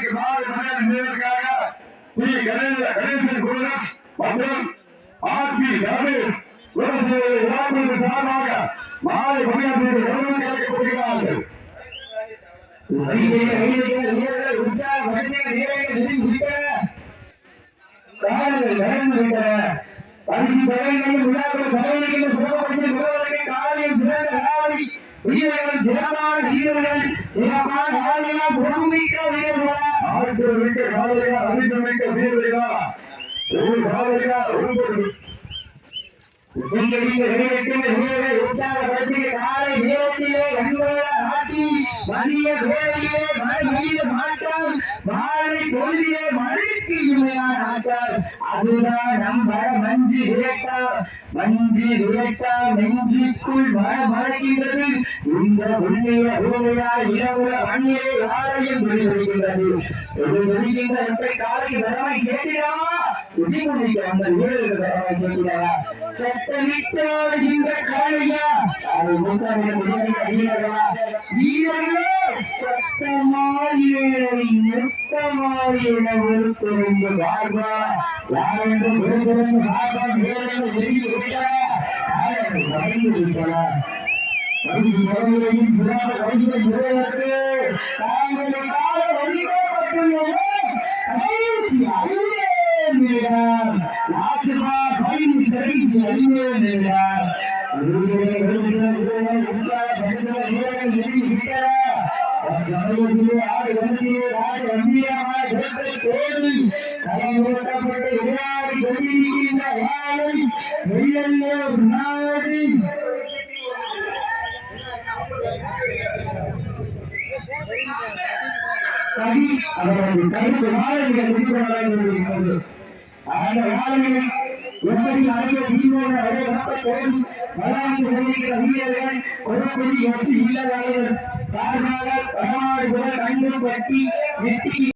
நாளைக்கு நாலு மணி நேரத்திற்காக பி. கணேசன் குருதாஸ் மற்றும் ஆர். பி. ரமேஷ் சார்பாக கவனம் பரிசு விழாக்கள் காலையில் சிறந்த வீரர்கள் சிறப்பான வீரர்கள் சிறப்பான காலையால் மிக்க காதலியா அறிந்த மிக்க வீரர்களா ஒரு காதலியா மாற்றம் பொழுதிலே மழைக்கு அதுதான் நம் வர மஞ்சு விரட்டா மஞ்சு விரட்டா நெஞ்சுக்குள் மழைக்கின்றது இந்த உள்ளிய காலை வீரர்கள் சேர்க்கிறாரா சத்தமிட்டாடுகின்ற காளையா அது வீரர்களே? சத்தமாயிரை யாரென்றும் வீரர்கள் விட்டாரா வரைந்து விட்டாரா பரிசு பெறுவதையும் சிறந்த பரிசை பெறுவதற்கு தாங்கள் ஒதுக்கப்பட்டுள்ளது கடைசி அறிவே என்கிறார் லாட்சமா பதிவு கடைசி அறிவே என்கிறார் சமயத்திலே ஆறு வருஷத்திலே ராஜ கம்பீரமாக சிறப்பை கோரி களமிறக்கப்பட்ட விளையாடி கொண்டிருக்கின்ற யாரை வெள்ளல்லூர் நாடு. கவி அவரது கருத்து மாணவர்கள் இருக்கிறது அந்த மாணவர்கள் எப்படி அறிய தீவிர சார்பாக தமிழ்நாடு